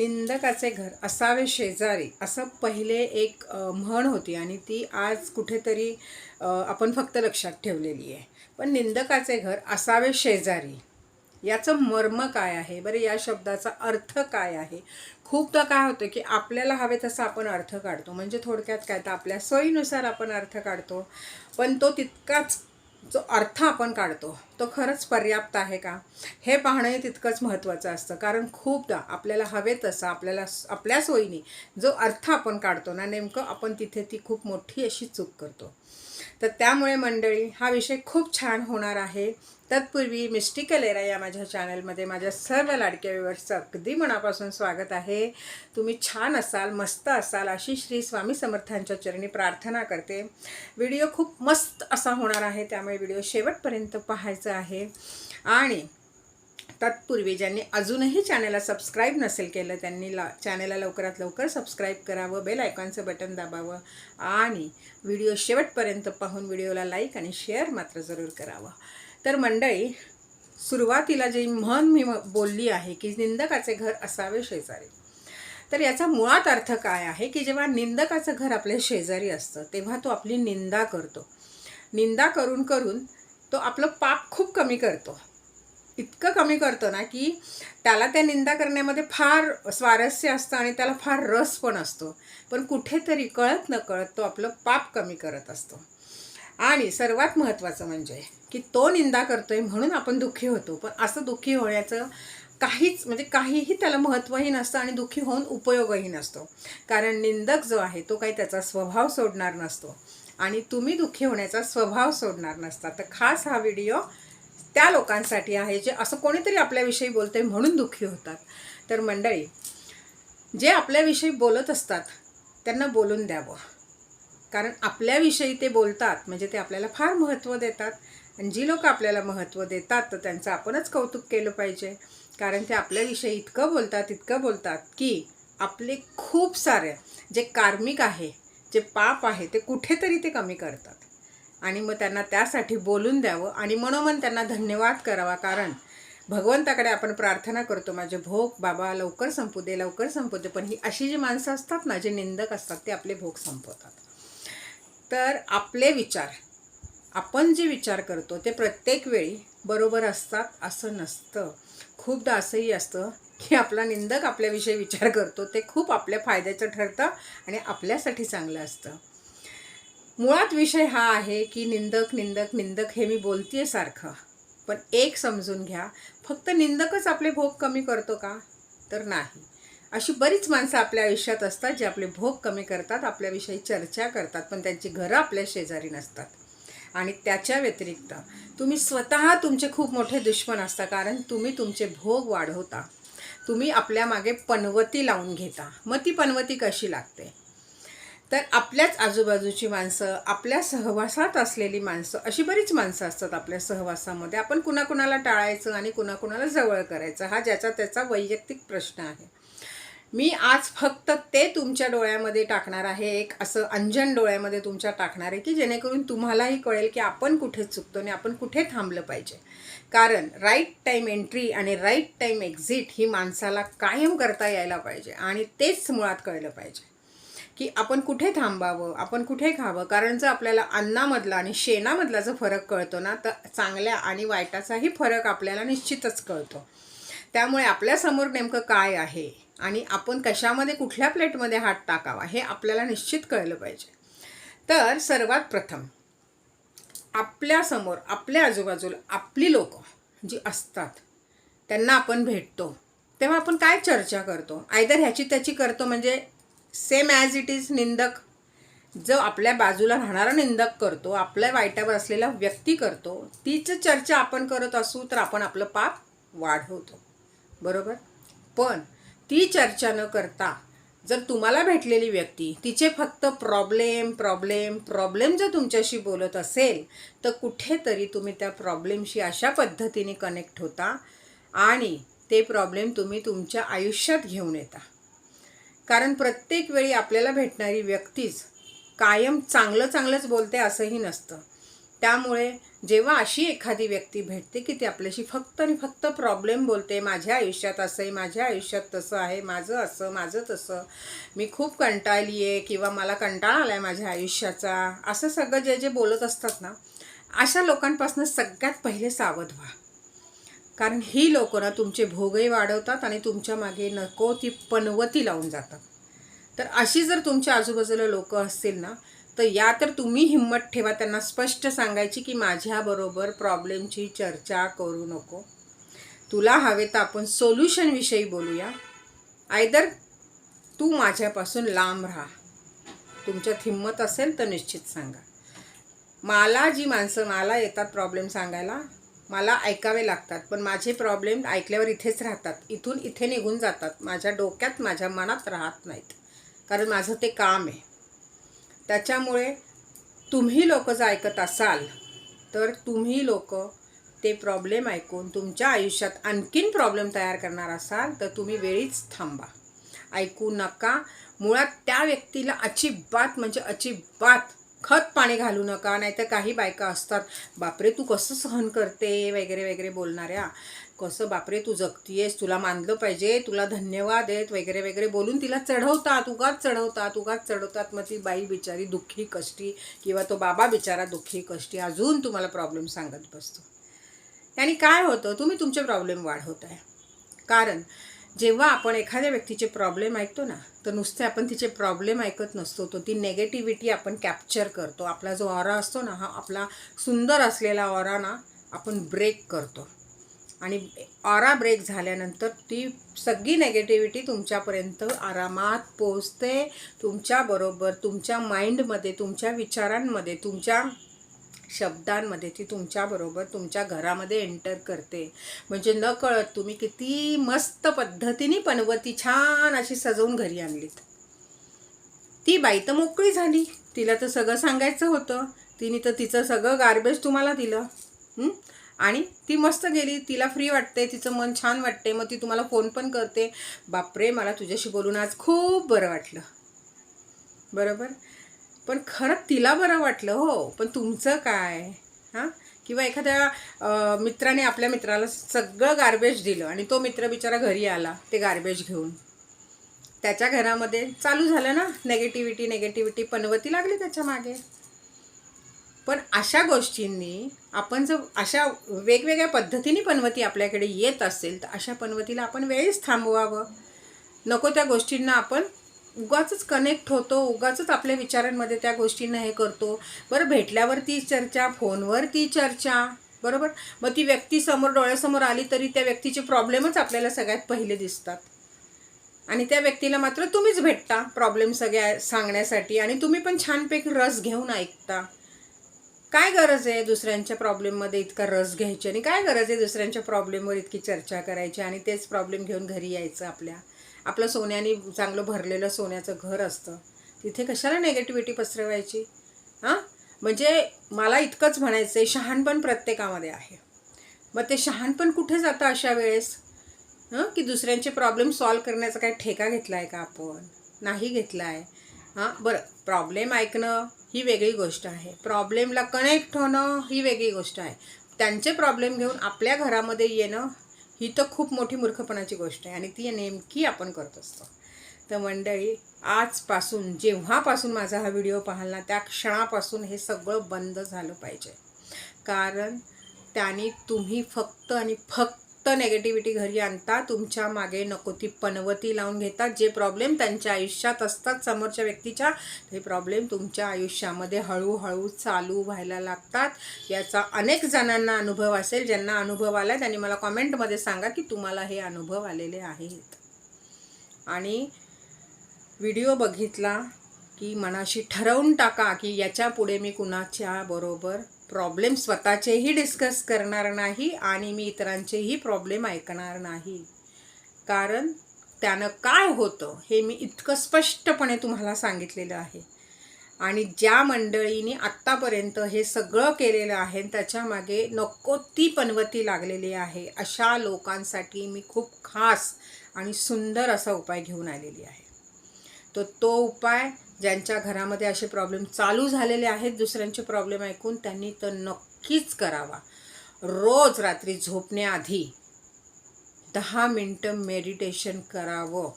निंदकाचे घर असावे शेजारी असं पहिले एक म्हण होती आणि ती आज कुठेतरी आपण फक्त लक्षात ठेवलेली आहे. पण निंदकाचे घर असावे शेजारी याचं मर्म काय आहे? बरं या शब्दाचा अर्थ काय आहे? खूपदा काय होतं की आपल्याला हवे तसा आपण अर्थ काढतो. म्हणजे थोडक्यात काय तर आपल्या सोयीनुसार आपण अर्थ काढतो. पण तो तितकाच जो अर्थ आपण काढतो तो खरंच पर्याप्त आहे का? हे पाहणंही तितकंच महत्त्वाचं असतं. कारण खूपदा आपल्याला हवे तसं आपल्याला आपल्या सोयीने जो अर्थ आपण काढतो ना नेमकं आपण तिथे ती खूप मोठी अशी चूक करतो. तर त्यामुळे मंडळी हा विषय खूप छान होणार आहे. तत्पूर्वी मिस्टिकल एरा या माझ्या चॅनलमध्ये माझ्या सर्व लाडक्या व्ह्युअर्सचं अगदी मनापासून स्वागत आहे. तुम्ही छान असाल मस्त असाल अशी श्री स्वामी समर्थांच्या चरणी प्रार्थना करते. व्हिडिओ खूप मस्त असा होणार आहे त्यामुळे व्हिडिओ शेवटपर्यंत पाहायचा आहे. आणि तत्पूर्वी ज्यांनी अजूनही चॅनलला सबस्क्राईब नसेल केलं त्यांनी ला चॅनलला लवकरात लवकर सबस्क्राईब करावं बेल आयकॉनचं बटन दाबावं आणि व्हिडिओ शेवटपर्यंत पाहून व्हिडिओला लाईक आणि शेअर मात्र जरूर करावं. तर मंडळी सुरुवातीला जी म्हण मी बोलली आहे की निंदकाचे घर असावे शेजारी. तर याचा मुळात अर्थ काय आहे की जेव्हा निंदकाचं घर आपल्या शेजारी असतं तेव्हा तो आपली निंदा करतो. निंदा करून करून तो आपलं पाप खूप कमी करतो. इतकं कमी करतो ना की त्याला त्या निंदा करण्यामध्ये फार स्वारस्य असतं आणि त्याला फार रस पण असतो. पण कुठेतरी कळत न कळत तो आपलं पाप कमी करत असतो. आणि सर्वात महत्त्वाचं म्हणजे की तो निंदा करतोय म्हणून आपण दुःखी होतो. पण असं दुःखी होण्याचं काहीच म्हणजे काहीही त्याला महत्त्वही नसतं आणि दुःखी होऊन उपयोगही नसतो कारण निंदक जो आहे तो काही त्याचा स्वभाव सोडणार नसतो. आणि तुम्ही दुःखी होण्याचा स्वभाव सोडणार नसता. तर खास हा व्हिडिओ त्या लोकांसाठी आहे जे असं कोणीतरी आपल्याविषयी बोलतंय म्हणून दुःखी होतात. तर मंडळी जे आपल्याविषयी बोलत असतात त्यांना बोलून द्यावं. कारण आपल्याविषयी ते बोलतात म्हणजे ते आपल्याला फार महत्त्व देतात. आणि जी लोक आपल्याला महत्त्व देतात तर त्यांचं आपणच कौतुक केलं पाहिजे. कारण ते आपल्याविषयी इतकं बोलतात इतकं बोलतात की आपले खूप सारे जे कार्मिक आहे जे पाप आहे ते कुठेतरी ते कमी करतात. आणि मग त्यांना त्यासाठी बोलून द्यावं आणि मनोमन त्यांना धन्यवाद करावा. कारण भगवंताकडे आपण प्रार्थना करतो माझे भोग बाबा लवकर संपू दे लवकर संपू दे. पण ही अशी जी माणसं असतात ना जे निंदक असतात ते आपले भोग संपवतात. तर आपले विचार आपण जे विचार करतो ते प्रत्येक वेळी बरोबर असतात असं नसतं. खूपदा असंही असतं की आपला निंदक आपल्याविषयी विचार करतो ते खूप आपल्या फायद्याचं ठरतं आणि आपल्यासाठी चांगलं असतं. मुळात विषय हा आहे की निंदक निंदक निंदक हे मी बोलतीये सारखं. पण एक समजून घ्या फक्त निंदकच आपले भोग कमी करतो का? तर नाही. अशी बरीच माणसं आपल्या आयुष्यात असतात जे आपले भोग कमी करतात आपल्याविषयी चर्चा करतात पण त्यांची घरं आपल्या शेजारी नसतात. आणि त्याच्या व्यतिरिक्त तुम्ही स्वतः तुमचे खूप मोठे दुश्मन असता कारण तुम्ही तुमचे भोग वाढवता. तुम्ही आपल्या मागे पनवती लावून घेता. मग ती पनवती कशी लागते? तर आपल्याच आजूबाजूची माणसं आपल्या सहवासात असलेली माणसं अशी बरीच माणसं असतात आपल्या सहवासामध्ये. आपण कुणाकुणाला टाळायचं आणि कुणाकुणाला जवळ करायचं हा ज्याचा त्याचा वैयक्तिक प्रश्न आहे. मी आज फक्त ते तुमच्या डोळ्यामध्ये टाकणार आहे एक असं अंजन डोळ्यामध्ये तुमच्या टाकणार आहे की जेणेकरून तुम्हालाही कळेल की आपण कुठे चुकतो आणि आपण कुठे थांबलं पाहिजे. कारण राईट टाईम एंट्री आणि राईट टाईम एक्झिट ही माणसाला कायम करता यायला पाहिजे आणि तेच मुळात कळलं पाहिजे की आपण कुठे थांबावं आपण कुठे खावं. कारण जर आपल्याला अन्नामधला आणि शेणामधला जो फरक कळतो ना तर चांगल्या आणि वाईटाचाही फरक आपल्याला निश्चितच कळतो. त्यामुळे आपल्यासमोर नेमकं काय आहे? आणि आपण कशामध्ये कुठल्या प्लेटमध्ये हात टाकावा हे आपल्याला निश्चित कळलं पाहिजे. तर सर्वात प्रथम आपल्यासमोर आपल्या आजूबाजूला आपली लोक जी असतात त्यांना आपण भेटतो. तेव्हा आपण काय चर्चा करतो? आयदर ह्याची त्याची करतो म्हणजे सेम ॲज इट इज निंदक. जो आपल्या बाजूला राहणारा निंदक करतो आपल्या वाईटावर असलेला व्यक्ती करतो तीच चर्चा आपण करत असू तर आपण आपलं पाप वाढवतो. बरोबर? पण ती चर्चा न करता जर तुम्हाला भेटलेली व्यक्ती तिचे फक्त प्रॉब्लेम प्रॉब्लेम प्रॉब्लेम जर तुमच्याशी बोलत असेल तर कुठेतरी तुम्ही त्या प्रॉब्लेमशी अशा पद्धतीने कनेक्ट होता आणि ते प्रॉब्लेम तुम्ही तुमच्या आयुष्यात घेऊन येता. कारण प्रत्येक वेळी आपल्याला भेटणारी व्यक्तीच कायम चांगलं चांगलंच बोलते असंही नसतं. त्यामुळे जेव्हा अशी एखादी व्यक्ती भेटते की ती आपल्याशी फक्त आणि फक्त प्रॉब्लेम बोलते माझ्या आयुष्यात असं आहे माझ्या आयुष्यात तसं आहे माझं असं माझं तसं. मी खूप कंटाळली आहे किंवा मला कंटाळा आला आहे माझ्या आयुष्याचा. असं सगळं जे जे बोलत असतात ना अशा लोकांपासून सगळ्यात पहिले सावध व्हा. कारण ही लोकं ना तुमचे भोगही वाढवतात आणि तुमच्या मागे नको ती पनवती लावून जातात. तर अशी जर तुमच्या आजूबाजूला लोक असतील ना तर या तर तुम्ही हिंमत ठेवा. त्यांना स्पष्ट सांगायची की माझ्याबरोबर प्रॉब्लेमची चर्चा करू नको. तुला हवे तर आपण सोल्युशनविषयी बोलूया. आयदर तू माझ्यापासून लांब राहा. तुमच्यात हिंमत असेल तर निश्चित सांगा. मला जी माणसं मला येतात प्रॉब्लेम सांगायला मला ऐकावे लागतात पण माझे प्रॉब्लेम ऐकल्यावर इथेच राहतात. इथून इथे निघून जातात. माझ्या डोक्यात माझ्या मनात राहत नाहीत. कारण माझं ते काम आहे. त्याच्यामुळे तुम्ही लोक जर ऐकत असाल तर तुम्ही लोक ते प्रॉब्लेम ऐकून तुमच्या आयुष्यात आणखीन प्रॉब्लेम तयार करणार असाल तर तुम्ही वेळीच थांबा. ऐकू नका. मुळात त्या व्यक्तीला अजिबात म्हणजे अजिबात खत पाणी घालू नका नाहीतर काही बायका असतात बापरे तू कसं सहन करते? वगैरे वगैरे बोलणाऱ्या. कसं बापरे तू जगतीयेस तुला मानलं पाहिजे तुला धन्यवाद आहेत वगैरे वगैरे बोलून तिला चढवतात उगाच चढवतात उगाच चढवतात. मग ती बाई बिचारी दुःखी कष्टी किंवा तो बाबा बिचारा दुःखी कष्टी अजून तुम्हाला प्रॉब्लेम सांगत बसतो. आणि काय होतं? तुम्ही तुमचे प्रॉब्लेम वाढवत आहे कारण जेव्हा आपण एखाद्या व्यक्तीचे प्रॉब्लेम ऐकतो ना तर नुसते आपण तिचे प्रॉब्लेम ऐकत नसतो. तो ती नेगेटिव्हिटी आपण कॅप्चर करतो. आपला जो ऑरा असतो ना हा आपला सुंदर असलेला ऑरा ना आपण ब्रेक करतो. आणि ऑरा ब्रेक झाल्यानंतर ती सगळी नेगेटिव्हिटी तुमच्यापर्यंत आरामात पोचते तुमच्याबरोबर तुमच्या माइंडमध्ये तुमच्या विचारांमध्ये तुमच्या शब्दांमध्ये ती तुमच्याबरोबर तुमच्या घरामध्ये एंटर करते. म्हणजे न कळत तुम्ही किती मस्त पद्धतीने पनवती छान अशी सजवून घरी आणलीत. ती बाई तर मोकळी झाली. तिला तर सगळं सांगायचं होतं. तिने तर तिचं सगळं गार्बेज तुम्हाला दिलं. आणि ती मस्त गेली. तिला फ्री वाटते तिचं मन छान वाटते मग ती तुम्हाला फोन पण करते. बापरे मला तुझ्याशी बोलून आज खूप बरं वाटलं. बरोबर? पण खरं तिला बरं वाटलं हो. पण तुमचं काय? हां? किंवा एखाद्या मित्राने आपल्या मित्राला सगळं गार्बेज दिलं आणि तो मित्र बिचारा घरी आला ते गार्बेज घेऊन. त्याच्या घरामध्ये चालू झालं ना? नेगेटिव्हिटी नेगेटिव्हिटी पनवती लागली त्याच्यामागे. पण अशा गोष्टींनी आपण जर अशा वेगवेगळ्या पद्धतीने पनवती आपल्याकडे येत असेल तर अशा पनवतीला आपण वेळीच थांबवावं. नको त्या गोष्टींना आपण उगाच कनेक्ट होतो उगाच आपल्या विचारांमध्ये त्या गोष्टींना हे करतो. बरं भेटल्यावर ती चर्चा फोनवर ती चर्चा बरोबर? मग ती व्यक्ती समोर डोळ्यासमोर आली तरी त्या व्यक्तीचे प्रॉब्लेमच आपल्याला सगळ्यात पहिले दिसतात. आणि त्या व्यक्तीला मात्र तुम्हीच भेटता प्रॉब्लेम सगळ्या सांगण्यासाठी आणि तुम्ही पण छानपैकी रस घेऊन ऐकता. काय गरज आहे दुसऱ्यांच्या प्रॉब्लेममध्ये इतका रस घ्यायची? आणि काय गरज आहे दुसऱ्यांच्या प्रॉब्लेमवर इतकी चर्चा करायची? आणि तेच प्रॉब्लेम घेऊन घरी यायचं आपल्या. आपलं सोन्याने चांगलं भरलेलं सोन्याचं घर असतं. तिथे कशाला नेगेटिव्हिटी पसरवायची? हां? म्हणजे मला इतकंच म्हणायचं आहे शहाणपण प्रत्येकामध्ये आहे. मग ते शहाणपण कुठे जातं अशा वेळेस? हं? की दुसऱ्यांचे प्रॉब्लेम सॉल्व करण्याचा काय ठेका घेतला आहे का आपण? नाही घेतला आहे हां? बरं प्रॉब्लेम ऐकणं ही वेगळी गोष्ट आहे. प्रॉब्लेमला कनेक्ट होणं ही वेगळी गोष्ट आहे. त्यांचे प्रॉब्लेम घेऊन आपल्या घरामध्ये येणं ही तर खूप मोठी मूर्खपणाची गोष्ट आहे आणि ती नेमकी आपण करत असतो. तर मंडळी आजपासून जेव्हापासून माझा हा व्हिडिओ पाहाल ना त्या क्षणापासून हे सगळं बंद झालं पाहिजे. कारण त्याने तुम्ही फक्त आणि फक्त नेगेटिव्हिटी घरी आणता तुमच्या मागे नको ती पनवती लावून घेतात जे प्रॉब्लेम त्यांच्या आयुष्यात असतात समोरच्या व्यक्तीच्या ते प्रॉब्लेम तुमच्या आयुष्यामध्ये हळूहळू चालू व्हायला लागतात. याचा अनेक जणांना अनुभव असेल ज्यांना अनुभव आला त्यांनी मला कॉमेंटमध्ये सांगा की तुम्हाला हे अनुभव आलेले आहेत. आणि व्हिडिओ बघितला की मनाशी ठरवून टाका की याच्यापुढे मी कुणाच्या बरोबर प्रॉब्लेम स्वतःचेही डिस्कस करणार नाही आणि मी इतरांचेही प्रॉब्लेम ऐकणार नाही. कारण त्यानं काय होतं हे मी इतकं स्पष्टपणे तुम्हाला सांगितलेलं आहे. आणि ज्या मंडळीने आत्तापर्यंत हे सगळं केलेलं आहे त्याच्यामागे नको ती पनवती लागलेली आहे. अशा लोकांसाठी मी खूप खास आणि सुंदर असा उपाय घेऊन आलेली आहे. तर तो उपाय ज्यांच्या घरामध्ये असे प्रॉब्लेम चालू झालेले आहेत दुसऱ्यांचे प्रॉब्लेम ऐकून त्यांनी तर नक्कीच करावा. रोज रात्री झोपण्याआधी दहा मिनटं मेडिटेशन करावं.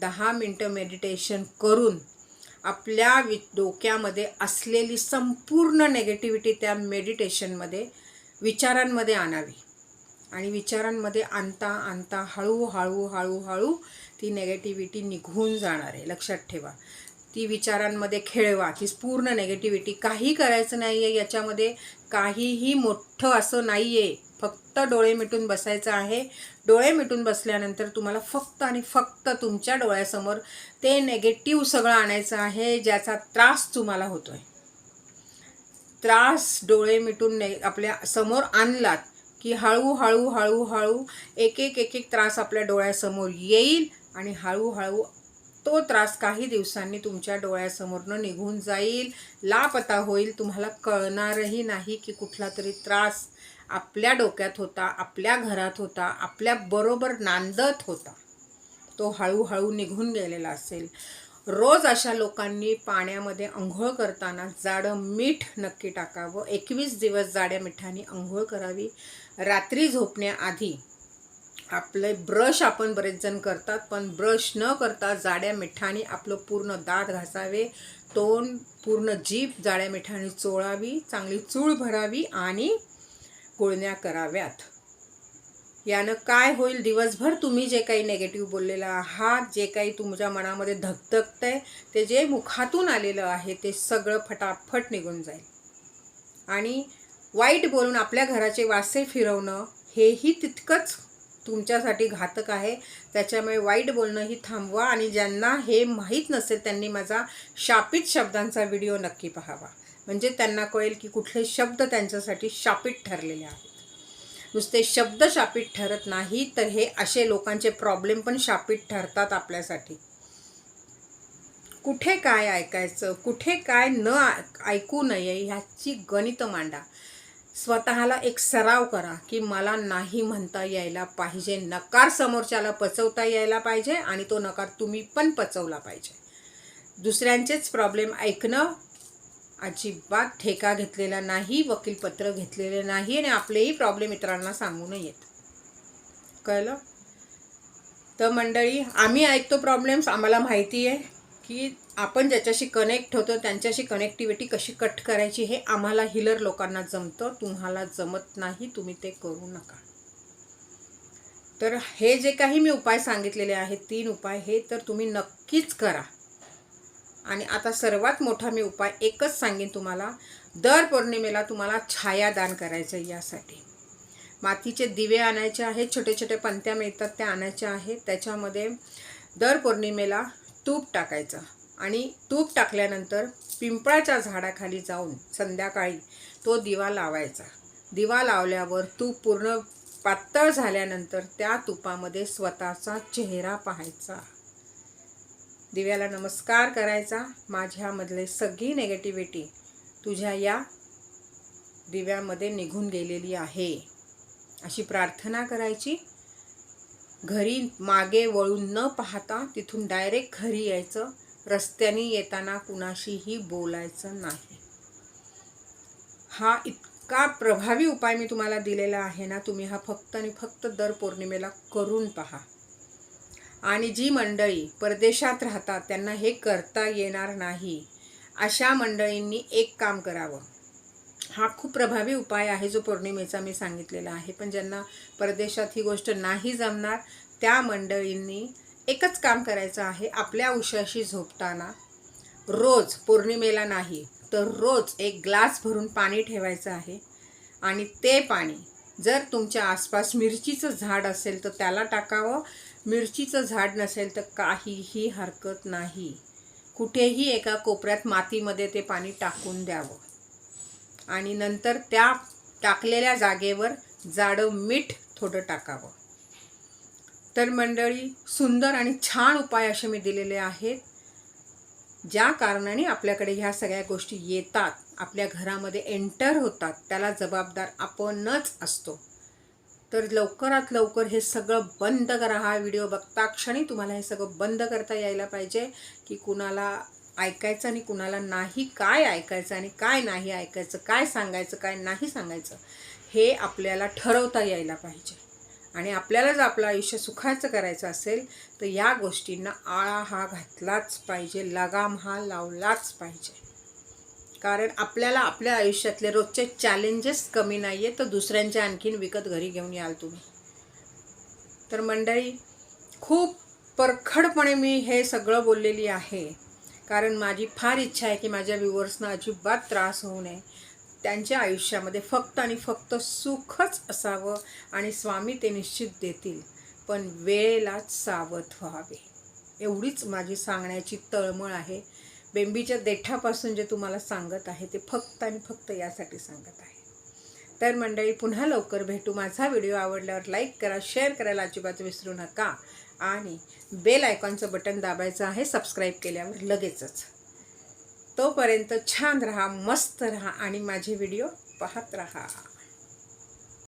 दहा मिनटं मेडिटेशन करून आपल्या वि डोक्यामध्ये असलेली संपूर्ण नेगेटिव्हिटी त्या मेडिटेशनमध्ये विचारांमध्ये आणावी. आणि विचारांमध्ये आणता आणता हळूहळू हळूहळू ती नेगेटिव्हिटी निघून जाणार आहे. लक्षात ठेवा. ती विचारांमध्ये खेळवा की पूर्ण नेगेटिव्हिटी काही करायचं नाही आहे याच्यामध्ये काहीही मोठं असं नाही आहे फक्त डोळे मिटून बसायचं आहे. डोळे मिटून बसल्यानंतर तुम्हाला फक्त आणि फक्त तुमच्या डोळ्यासमोर ते नेगेटिव्ह सगळं आणायचं आहे ज्याचा त्रास तुम्हाला होतो आहे त्रास डोळे मिटून ने आपल्यासमोर आणलात की हळूहळू हळूहळू एक एक एक एक त्रास आपल्या डोळ्यासमोर येईल आणि हळूहळू तो त्रास काही दिवसांनी तुमच्या डोळ्यासमोरनं निघून जाईल. लापता होईल. तुम्हाला कळणारही नाही की कुठला तरी त्रास आपल्या डोक्यात होता आपल्या घरात होता आपल्या बरोबर नांदत होता. तो हळूहळू निघून गेलेला असेल. रोज अशा लोकांनी पाण्यामध्ये आंघोळ करताना जाडं मीठ नक्की टाकावं. एकवीस दिवस जाड्या मिठाने आंघोळ करावी. रात्री झोपण्याआधी आपले ब्रश आपण बरेच जण करतात पण ब्रश न करता जाड्या मिठाने आपलं पूर्ण दात घासावे तोंड पूर्ण जीभ जाड्या मिठाने चोळावी चांगली चूळ भरावी आणि गुळण्या कराव्यात. यानं काय होईल दिवसभर तुम्ही जे काही नेगेटिव्ह बोललेलं आहात जे काही तुमच्या मनामध्ये धगधगतंय ते जे मुखातून आलेलं आहे ते सगळं फटाफट निघून जाईल. आणि वाईट बोलून आपल्या घराचे वासे फिरवणं हेही तितकंच तुमच्यासाठी घातक आहे. त्याच्यामुळे वाईट बोलणंही थांबवा आणि ज्यांना हे माहीत नसेल त्यांनी माझा शापित शब्दांचा व्हिडिओ नक्की पाहावा. म्हणजे त्यांना कळेल की कुठले शब्द त्यांच्यासाठी शापित ठरलेले आहेत. नुसते शब्द शापित ठरत नाही तर हे असे लोकांचे प्रॉब्लेम पण शापित ठरतात आपल्यासाठी. कुठे काय ऐकायचं कुठे काय न ऐकू नये ह्याची गणित मांडा. स्वतःला एक सराव करा की मला नाही म्हणता यायला पाहिजे. नकार समोरच्याला पचवता यायला पाहिजे आणि तो नकार तुम्ही पण पचवला पाहिजे. दुसऱ्यांचेच प्रॉब्लेम ऐकणं अजिबात ठेका घेतलेला नाही वकीलपत्र घेतलेले नाही आणि आपलेही प्रॉब्लेम इतरांना सांगू नयेत. कळलं? तर मंडळी आम्ही ऐकतो प्रॉब्लेम्स आम्हाला माहिती आहे. की आपण ज्याच्याशी कनेक्ट होतो त्यांच्याशी कनेक्टिव्हिटी कशी कट करायची हे आम्हाला हिलर लोकांना जमतं. तुम्हाला जमत नाही तुम्ही ते करू नका. तर हे जे काही मी उपाय सांगितलेले आहेत तीन उपाय हे तर तुम्ही नक्कीच करा. आणि आता सर्वात मोठा मी उपाय एकच सांगेन तुम्हाला. दर पौर्णिमेला तुम्हाला छायादान करायचं आहे यासाठी. मातीचे दिवे आणायचे आहेत छोटे छोटे पंत्या मिळतात त्या आणायच्या आहेत. त्याच्यामध्ये दर पौर्णिमेला तूप टाकायचं. आणि तूप टाकल्यानंतर पिंपळाच्या झाडाखाली जाऊन संध्याकाळी तो दिवा लावायचा. दिवा लावल्यावर तूप पूर्ण पातळ झाल्यानंतर त्या तुपामध्ये स्वतःचा चेहरा पाहायचा. दिव्याला नमस्कार करायचा. माझ्यामधले सगळी नेगेटिव्हिटी तुझ्या या दिव्यामध्ये निघून गेलेली आहे. अशी प्रार्थना करायची. घरी मागे वळून न पाहता तिथून डायरेक्ट घरी यायचं. रस्त्याने येताना कुणाशीही बोलायचं नाही. हा इतका प्रभावी उपाय मी तुम्हाला दिलेला आहे ना तुम्ही हा फक्त आणि फक्त दर पौर्णिमेला करून पहा. आणि जी मंडळी परदेशात राहतात त्यांना हे करता येणार नाही. अशा मंडळींनी एक काम करावं. हा खूप प्रभावी उपाय आहे जो पौर्णिमेचा मी सांगितलेला आहे. पण ज्यांना परदेशात ही गोष्ट नाही जमणार त्या मंडळींनी एकच काम करायचं आहे आपल्या उशाशी झोपताना रोज पौर्णिमेला नाही तर रोज एक ग्लास भरून पाणी ठेवायचं आहे आणि ते पाणी जर तुमच्या आसपास मिरचीचं झाड असेल तर त्याला टाकावं मिरचीचं झाड नसेल तर काहीही हरकत नाही. कुठेही एका कोपऱ्यात मातीमध्ये ते पाणी टाकून द्यावं. आणि नंतर त्या टाकलेल्या जागेवर जाडं मीठ थोडं टाकावं. तर मंडळी सुंदर आणि छान उपाय असे मी दिलेले आहेत ज्या कारणाने आपल्याकडे ह्या सगळ्या गोष्टी येतात आपल्या घरामध्ये एंटर होतात त्याला जबाबदार आपणच असतो. तर लवकरात लवकर हे सगळं बंद करा. हा व्हिडिओ बघता क्षणी तुम्हाला हे सगळं बंद करता यायला पाहिजे की कुणाला ऐकायचं आणि कुणाला नाही काय ऐकायचं आणि काय नाही ऐकायचं काय सांगायचं काय नाही सांगायचं हे आपल्याला ठरवता यायला पाहिजे. आणि आपल्याला जर आपलं आयुष्य सुखाचं करायचं असेल तर या गोष्टींना आळा हा घातलाच पाहिजे लगाम हा लावलाच पाहिजे. कारण आपल्याला आपल्या आयुष्यातले रोजचे चॅलेंजेस कमी नाही आहे तर दुसऱ्यांचे आणखीन विकत घरी घेऊन याल तुम्ही. तर मंडळी खूप परखडपणे मी हे सगळं बोललेली आहे. कारण माझी फार इच्छा आहे की माझ्या व्ह्युअर्सना अजिबात त्रास होऊ नये. त्यांच्या आयुष्यामध्ये फक्त आणि फक्त सुखच असावं आणि स्वामी ते निश्चित देतील. पण वेळेलाच सावध व्हावे. एवढीच माझी सांगण्याची तळमळ आहे. बेंबीच्या देठापासून जे तुम्हाला सांगत आहे ते फक्त आणि फक्त यासाठी सांगत आहे. तर मंडळी पुन्हा लवकर भेटू. माझा व्हिडिओ आवडल्यावर लाईक करा शेअर करायला अजिबात विसरू नका. आणि बेल आयकॉनचं बटन दाबायचं आहे सबस्क्राईब केल्यावर लगेचच. तोपर्यंत छान राहा मस्त राहा आणि माझे व्हिडिओ पाहत राहा.